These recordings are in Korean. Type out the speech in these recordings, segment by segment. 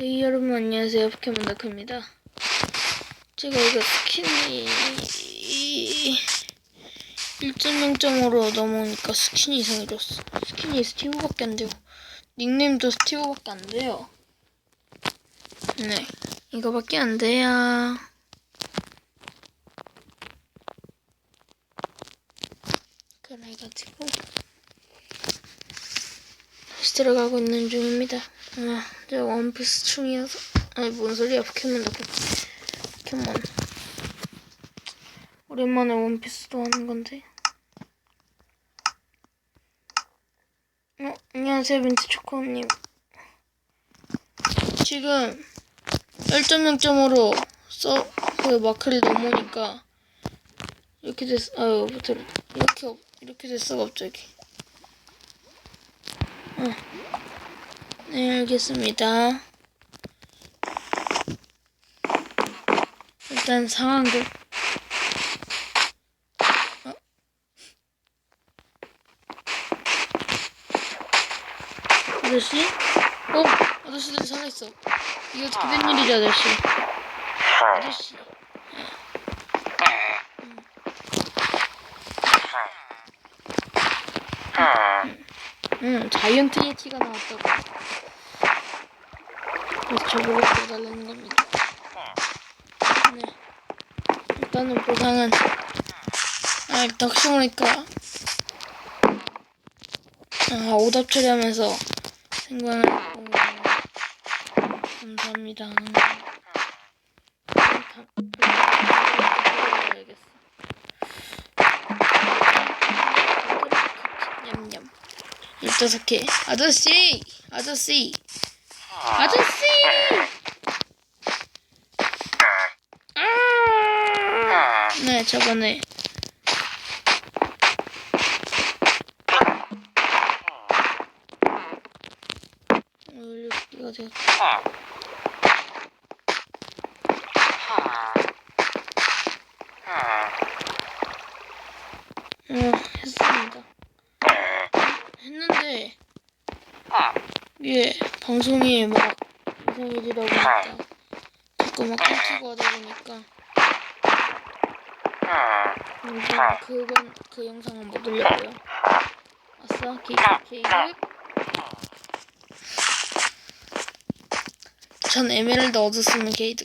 네, 여러분 안녕하세요. 포켓몬 다크입니다. 제가 이거 스킨이 1.0점으로 넘어오니까 스킨이 이상해졌어. 스킨이 스티브밖에 안 돼요. 닉네임도 스티브밖에 안 돼요. 네, 이거밖에 안 돼요. 그래가지고 다시 들어가고 있는 중입니다. 아, 저 원피스 충이어서 아니 뭔 소리야 포켓몬 다 포켓몬. 오랜만에 원피스도 하는 건데. 어 안녕하세요 민트 초코님 지금 1.0점으로 써 그 마크를 넘으니까 이렇게 됐 아유 이렇게 없- 이렇게 됐어 갑자기 네, 알겠습니다. 일단 상황극. 어? 아저씨? 어? 아저씨들 살아있어. 이거 어떻게 된 일이지, 아저씨? 아저씨. 응, 자이언트 예티가 나왔다고. 저보고 보달라는 겁니다. 네. 일단은 보상은, 아, 일단 혹시 모르니까, 아, 오답 처리하면서 생각을 감사합니다. 냠냠. 15개. 아저씨! 아저씨! 아저씨! 아! 네, 저번에. 어, 이거 제가. 어, 했습니다. 했는데, 이게 방송이 막 이상해지다 보니까 자꾸 막 끊기고 하다 보니까 그건 그 영상은 못 올렸고요. 아싸 케이크 케이크. 전 에메랄드 얻었으면 게이드.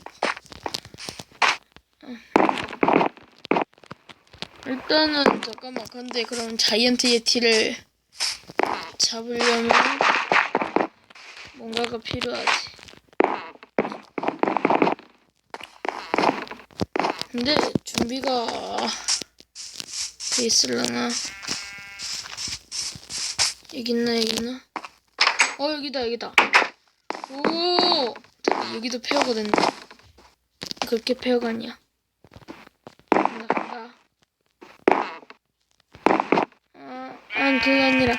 어. 일단은 잠깐만 근데 그럼 자이언트 예티를 잡으려면 뭔가가 필요하지. 근데 준비가 돼 있을라나? 여기 있나 여기 있나? 어 여기다 여기다. 오 여기도 페어가 된다. 그렇게 페어가 아니야. 간다 간다. 아, 아니 그게 아니라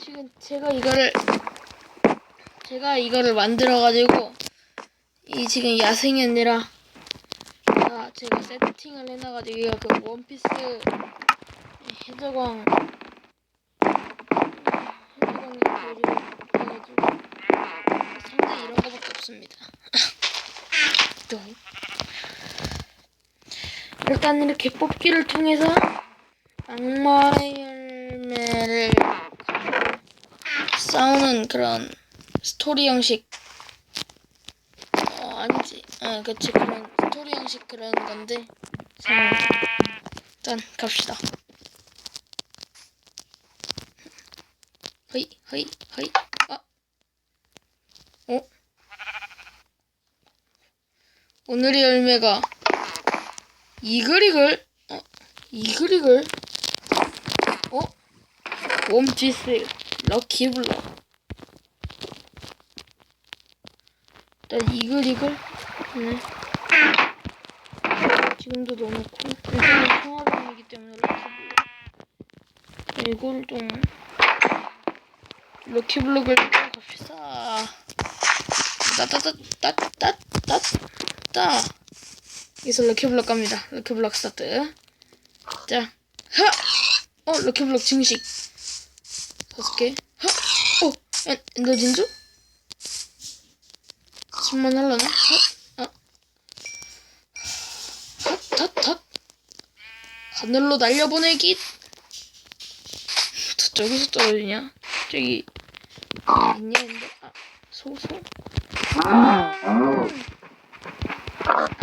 지금 제가 이거를 제가 이거를 만들어 가지고 이 지금 야생이 아니라 아 제가 세팅을 해놔가지고 이거 그 원피스 해적왕. 해적왕이 그리고 해가지고. 상대 이런 거밖에 없습니다. 또 일단 이렇게 뽑기를 통해서 악마의 열매를 싸우는 그런 스토리 형식. 어 아니지. 아 그치. 그런 스토리 형식 그런 건데. 자, 일단 갑시다 허이 허이 아 어? 오늘의 열매가 이글이글 어? 이글이글 어? 웜지스 럭키블럭 일단 이글이글 네. 지금도 넣어놓고 일단은 통화방이기 때문에 럭키블럭 이걸 좀 럭키블럭을 또 갑시다 따따따따따따따 여기서 럭키블럭 갑니다 럭키블럭 스타트 자 하! 어 럭키블럭 증식 다섯 개 하! 어 엔- 엔더 진주? 죽지만 하려나? 헛, 아. 헛, 헛, 헛. 하늘로 날려보내기. 저기서 떨어지냐? 저기 근데 아, 소, 소. 아,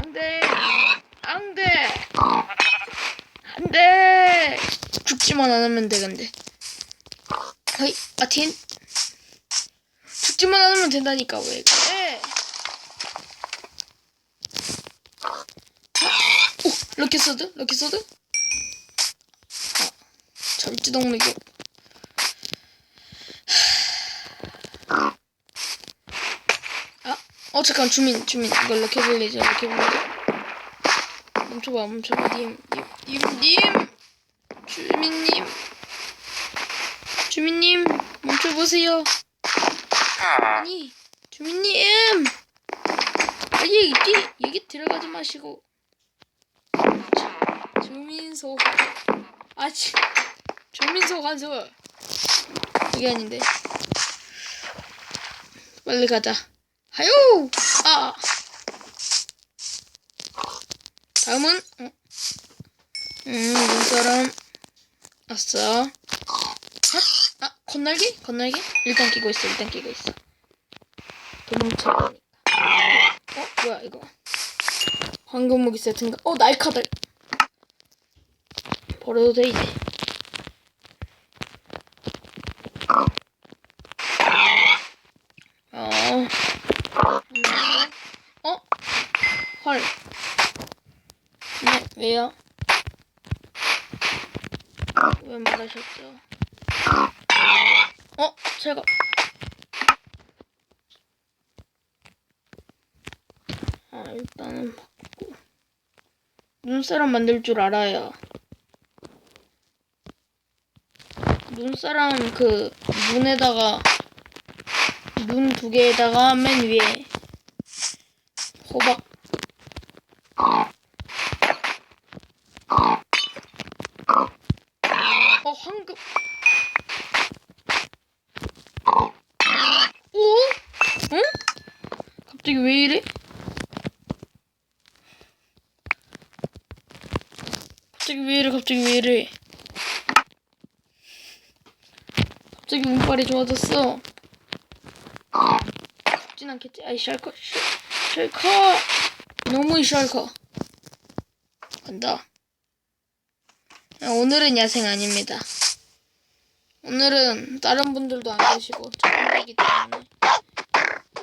안돼, 안돼, 안돼. 죽지만 않으면 돼 근데. 어이, 아틴. 죽지만 않으면 된다니까 왜 그래? 오, 럭키소드, 럭키소드. 아, 절지동력이 어 잠깐 주민 주민. 불리죠 이렇게 불리죠 멈춰봐 멈춰봐. 님님님 주민님. 주민님 멈춰보세요. 아니 주민님! 아 얘기 얘기 들어가지 마시고. 주- 주민소 아치 주민소 간서 이게 아닌데. 빨리 가자. 하요! 아! 다음은, 어. 음, 눈사람. 아싸. 핫! 아, 건날개? 건날개? 일단 끼고 있어, 일단 끼고 있어. 도망쳐야 되니까. 어, 뭐야, 이거. 황금 무기 세트인가? 어, 날카들. 버려도 돼, 이제. 어. 어? 헐. 네, 왜요? 왜 말하셨죠? 어? 제가. 아, 일단은 바꾸고. 눈사람 만들 줄 알아요. 눈사람 그, 눈에다가 눈 두 개에다가 맨 위에 호박 어 황금 오? 응? 갑자기 왜 이래? 갑자기 왜 이래 갑자기 왜 이래 갑자기 운빨이 좋아졌어 죽진 않겠지? 아이 샬커 샬- 샬커 너무 샬커 간다 아, 오늘은 야생 아닙니다. 오늘은 다른 분들도 안 계시고 저 혼자이기 때문에.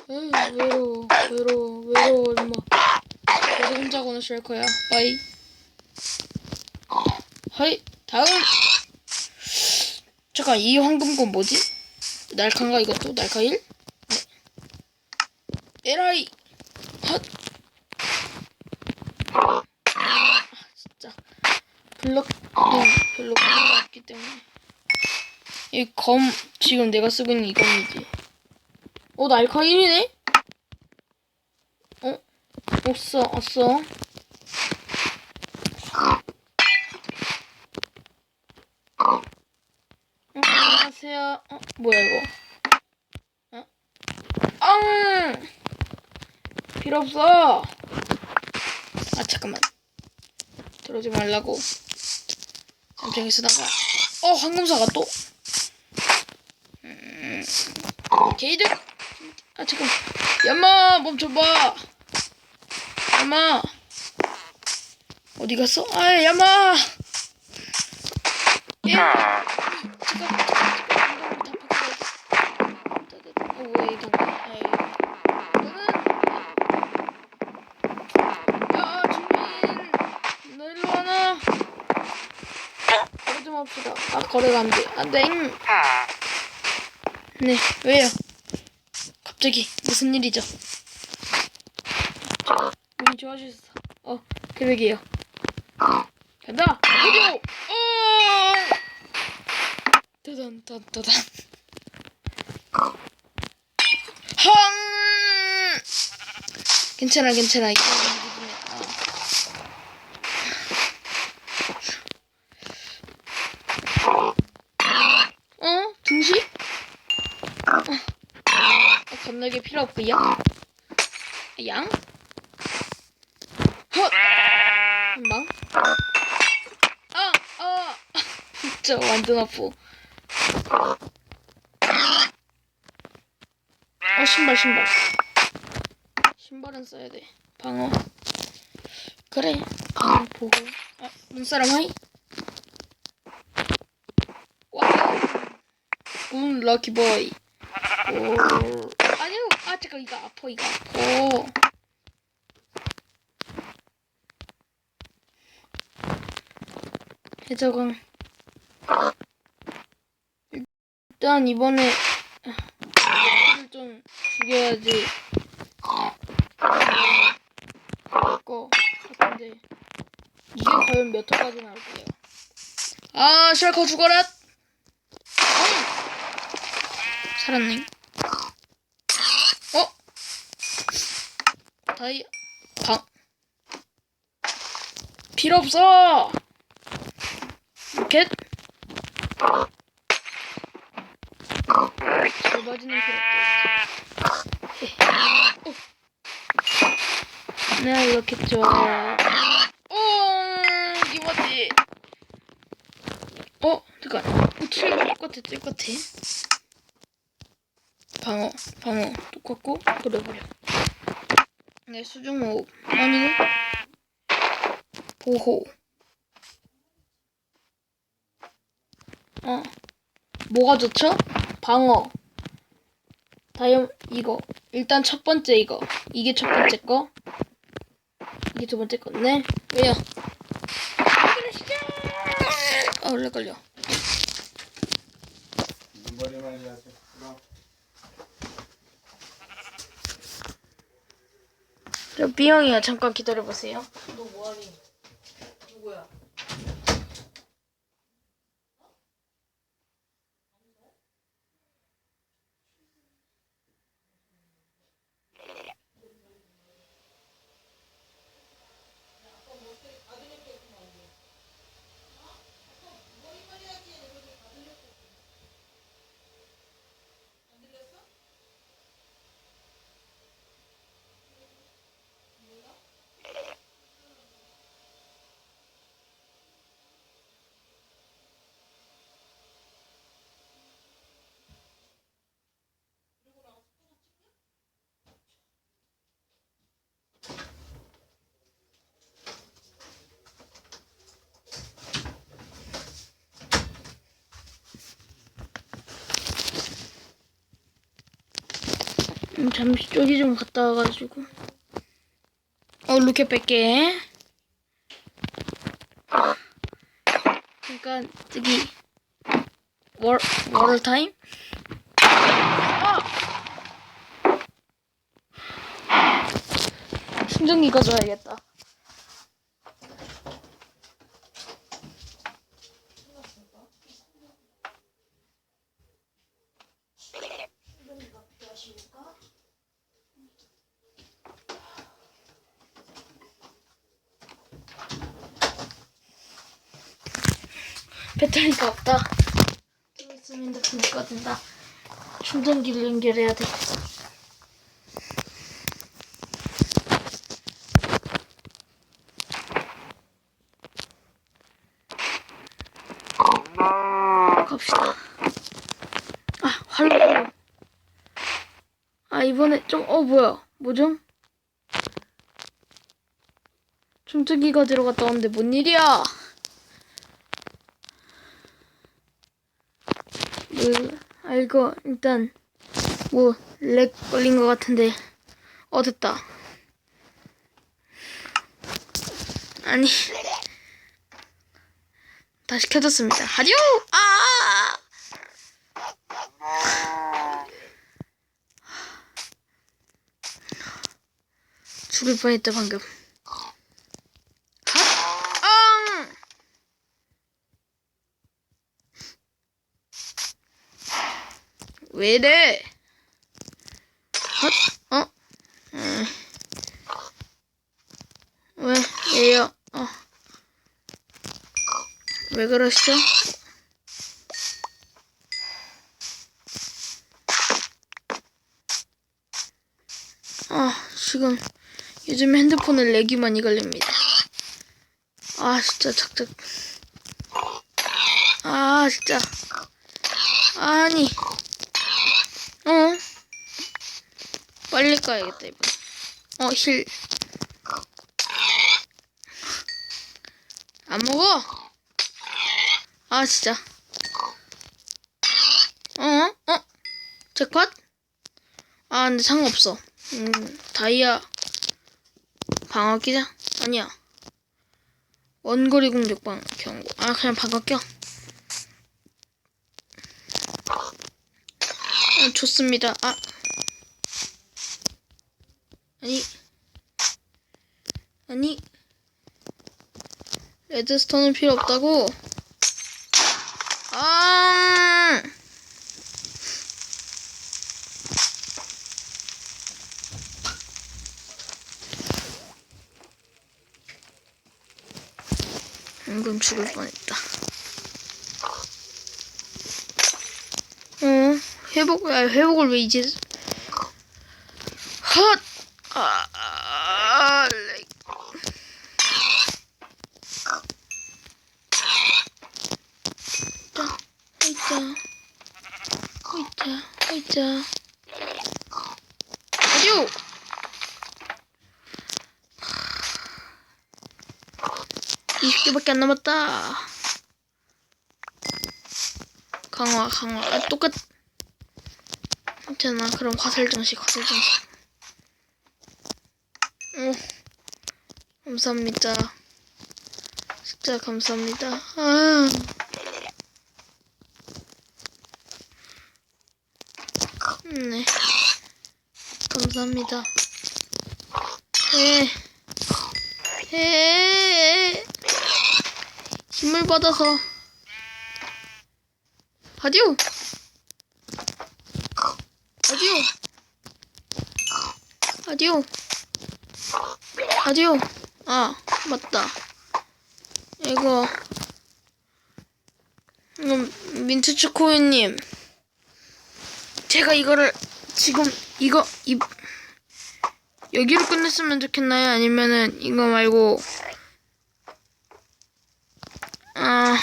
에이 외로워 외로워 외로워 임마. 계속 혼자 고는 샬커야? 빠이. 하이 다음. 잠깐 이 황금권 뭐지? 날카인가 이것도? 날카 1? 에라이 핫 아, 진짜 블럭 네, 별로 필요가 없기 때문에 이 검 지금 내가 쓰고 있는 이 검이지 어 날카 1이네? 어? 없어 없어 어, 안녕하세요 어 뭐야 이거 어? 앙 필요 없어. 아 잠깐만. 들어오지 말라고. 잠시만 쓰다가 어 황금사가 또. 음, 게이드. 아 잠깐. 야마 멈춰봐. 야마 어디 갔어? 아 야마. 예. 거래 좀 합시다 아 거래가 안 돼 안 돼 네 왜요? 갑자기 무슨 일이죠? 운이 좋아지셨어. 어 그러게요. 간다! 어디요 어! 따단 따단 따단 헝 괜찮아 괜찮아. 이거 완전 아프. 어, 신발, 신발. 신발은 써야 돼. 방어. 그래. 방어 보고. 아, 눈사람 하이? 와. 운 럭키 보이. 오. 아니요. 아, 잠깐 이거 아파. 이거 아파. 해적왕. 일단 이번에 를좀 죽여야지. 거 같은데 이게 과연 몇 호까지 나올까요? 아 셜커 죽어라! 살았네. 어? 다이 방 필요 없어. 겟. 절 필요 없고. 네, 이렇게 죠 오, 이거지. 어, 잠깐. 우측 똑같아, 똑같아. 방어, 방어, 똑같고, 버려, 버려. 네, 수중 호흡. 아니, 보호. 어, 뭐가 좋죠? 방어. 다이아, 이거. 일단 첫 번째 이거. 이게 첫 번째 거. 이게 두 번째 건데 왜요? 그러시죠? 아 원래 걸려. 저 B형이야 잠깐 기다려 보세요. 음, 잠시 저기 좀 갔다 와가지고. 어 루켓 뺄게. 그러니까 저기 월 월을 타임? 아! 충전기 가져와야겠다. 배터리가 없다. 좀 있으면 핸드폰 꺼진다. 충전기를 연결해야 돼. 갑시다. 아, 활로. 아, 이번에 좀, 어, 뭐야. 뭐죠? 충전기가 들어갔다 왔는데 뭔 일이야? 그, 아, 일단, 뭐, 렉 걸린 것 같은데. 어, 됐다. 아니. 다시 켜졌습니다. 하디오! 아! 죽을 뻔했다, 방금. 핫! 앙! 왜 이래? 헛? 어? 음. 왜? 왜요? 어. 왜 그러시죠? 아, 지금 요즘 핸드폰을 렉이 많이 걸립니다. 아 진짜 작작. 아 진짜. 아니. 빨리 가야겠다 이번. 어 힐. 안 먹어. 아 진짜. 어? 어? 제컷? 아 근데 상관없어. 음 다이아 방어 끼자? 아니야. 원거리 공격 방 경고. 아 그냥 방어 껴. 어, 좋습니다. 아 아니 아니 레드스톤은 필요 없다고. 아. 방금 죽을 뻔했다. 어, 회복, 아, 회복을 왜 이제. 헛! 아, 아, 렉. 자, 호이자. 호이자, 호이자. 아주! 이십 개밖에 안 남았다. 강화, 강화. 아, 똑같. 괜찮아. 그럼 화살 정식, 화살 정식. 오, 감사합니다. 진짜 감사합니다. 아. 네. 감사합니다. 네. 에 힘을 받아서. 아디오 아디오 아디오 아디오 아 맞다. 이거. 이거 민트 초코우님. 제가 이거를 지금 이거 이 여기로 끝냈으면 좋겠나요? 아니면은 이거 말고 아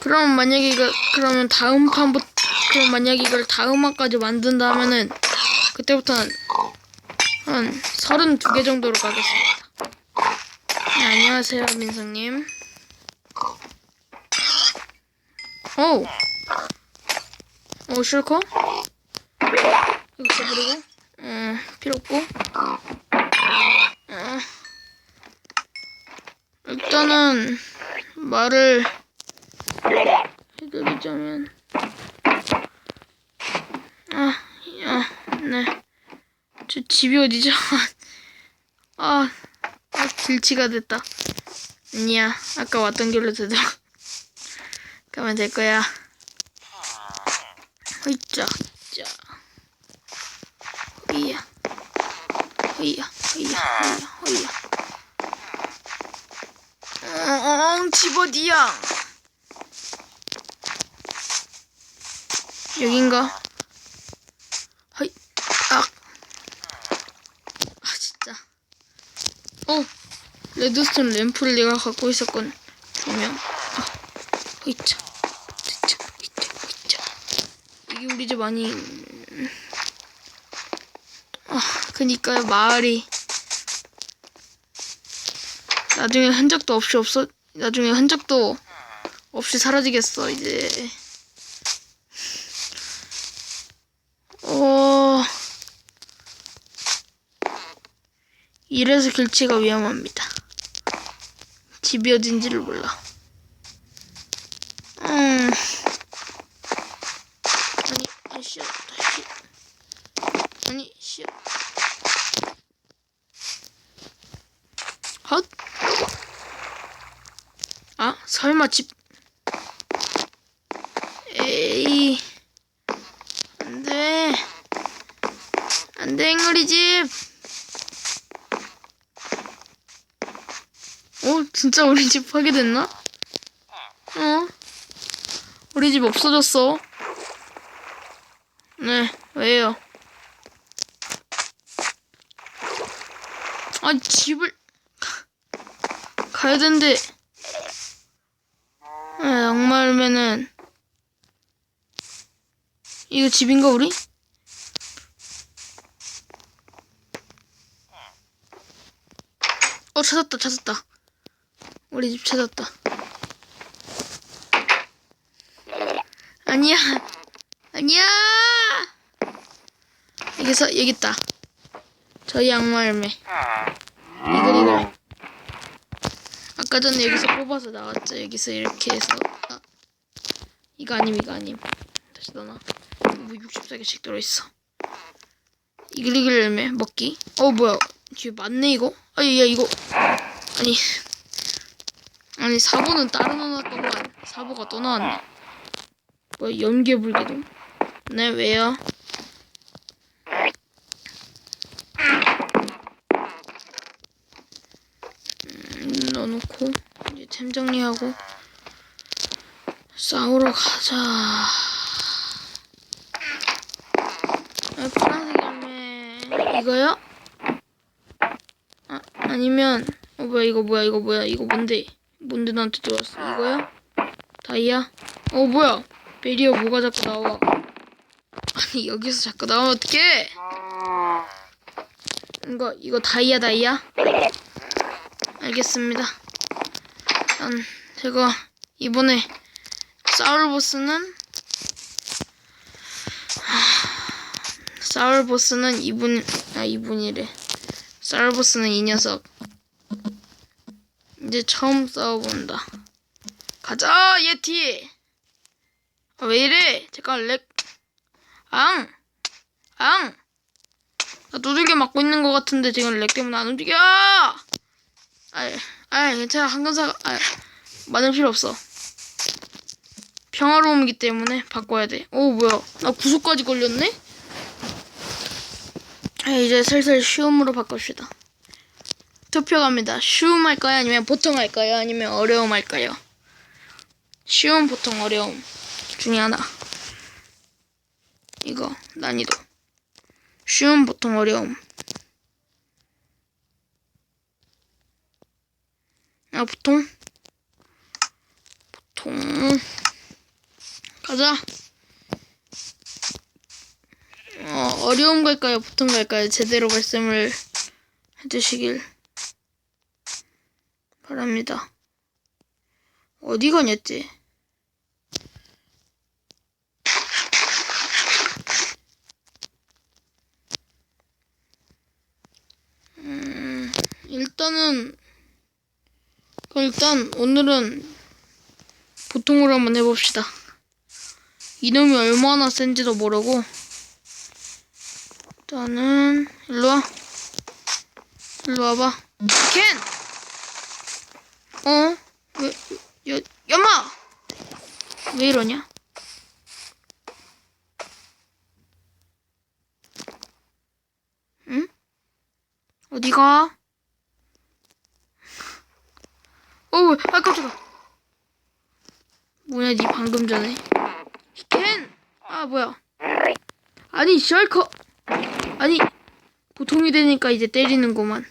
그럼 만약에 이거 그러면 다음 판부터 그럼 만약에 이걸 다음 화까지 만든다면은 그때부터는 한 32개 정도로 가겠습니다. 네, 안녕하세요 민성님. 오, 오 실컷? 이거 써버리고. 음, 필요 없고. 어, 일단은 말을 해드리자면 아, 아, 네. 저 집이 어디죠? 아, 아 길치가 됐다. 아니야, 아까 왔던 길로 되도록 가면 될 거야. 으이짜, 자. 허이야 허이야 허이야 허이야 허이야 어, 집 어디야 여긴가 허이 아. 아 진짜 어 레드스톤 램프를 내가 갖고 있었건 조명 아, 허이차 허이차 허이차 허이차 이게 우리 집 아니 아, 그니까요, 마을이. 나중에 흔적도 없이 없어, 나중에 흔적도 없이 사라지겠어, 이제. 어, 이래서 길치가 위험합니다. 집이 어딘지를 몰라. 음. 아니, 아, 씨, 다시. 아니, 씨. 헛? 아, 설마 집. 에이. 안 돼. 안 돼, 앵어리 집. 어, 진짜 우리 집 파괴됐나? 어? 우리 집 없어졌어. 네, 왜요? 아 집을 가야 되는데 아, 양말매는 이거 집인가 우리? 어 찾았다 찾았다 우리 집 찾았다. 아니야. 아니야. 여기서 여기 있다. 저희 양말매. 이글 이글 아까 전에 여기서 뽑아서 나왔죠. 여기서 이렇게 해서. 아, 이거 아님 이거 아님. 다시 넣어놔. 뭐 64개씩 들어있어. 이글 이글 열매 먹기. 어 뭐야. 뒤에 맞네 이거? 아야 이거. 아니 아니 사보는 따로 넣어놨더만 사보가 또 나왔네. 뭐야 연계불기둥? 네 왜요? 음, 넣어놓고 이제 템 정리하고 싸우러 가자. 아, 파란색 열매 이거요? 아, 아니면 어 뭐야 이거 뭐야 이거 뭐야 이거 뭔데 뭔데 나한테 들어왔어? 이거야? 다이아? 어 뭐야? 베리어 뭐가 자꾸 나와? 아니 여기서 자꾸 나오면 어떡해? 이거 이거 다이아 다이아? 알겠습니다. 난 제가 이번에 싸울 보스는 하, 싸울 보스는 이분 아 이분이래. 싸울 보스는 이 녀석 이제 처음 싸워본다. 가자 예티. 아, 왜 이래? 잠깐 렉 앙! 앙! 나 두들겨 맞고 있는 것 같은데 지금 렉 때문에 안 움직여! 아이 아이 괜찮아. 한근사가 아 맞을 필요 없어. 평화로움이기 때문에 바꿔야 돼 오 뭐야. 나 구속까지 걸렸네? 아, 이제 슬슬 쉬움으로 바꿉시다 투표 갑니다. 쉬움 할까요? 아니면 보통 할까요? 아니면 어려움 할까요? 쉬움 보통 어려움. 중에 하나. 이거 난이도. 쉬움 보통 어려움. 아 보통? 보통. 가자. 어, 어려움 갈까요? 보통 갈까요? 제대로 말씀을 해주시길 바랍니다 어디 가냐지 음, 일단은 일단 오늘은 보통으로 한번 해봅시다. 이놈이 얼마나 센지도 모르고 일단은 일로 와. 일로 와봐. 켄! 어? 왜, 야, 야마! 왜 이러냐? 응? 어디가? 어, 왜? 아, 깜짝아. 뭐야, 니 방금 전에. 켄! 아, 뭐야. 아니, 셜커. 아니, 보통이 되니까 이제 때리는구만.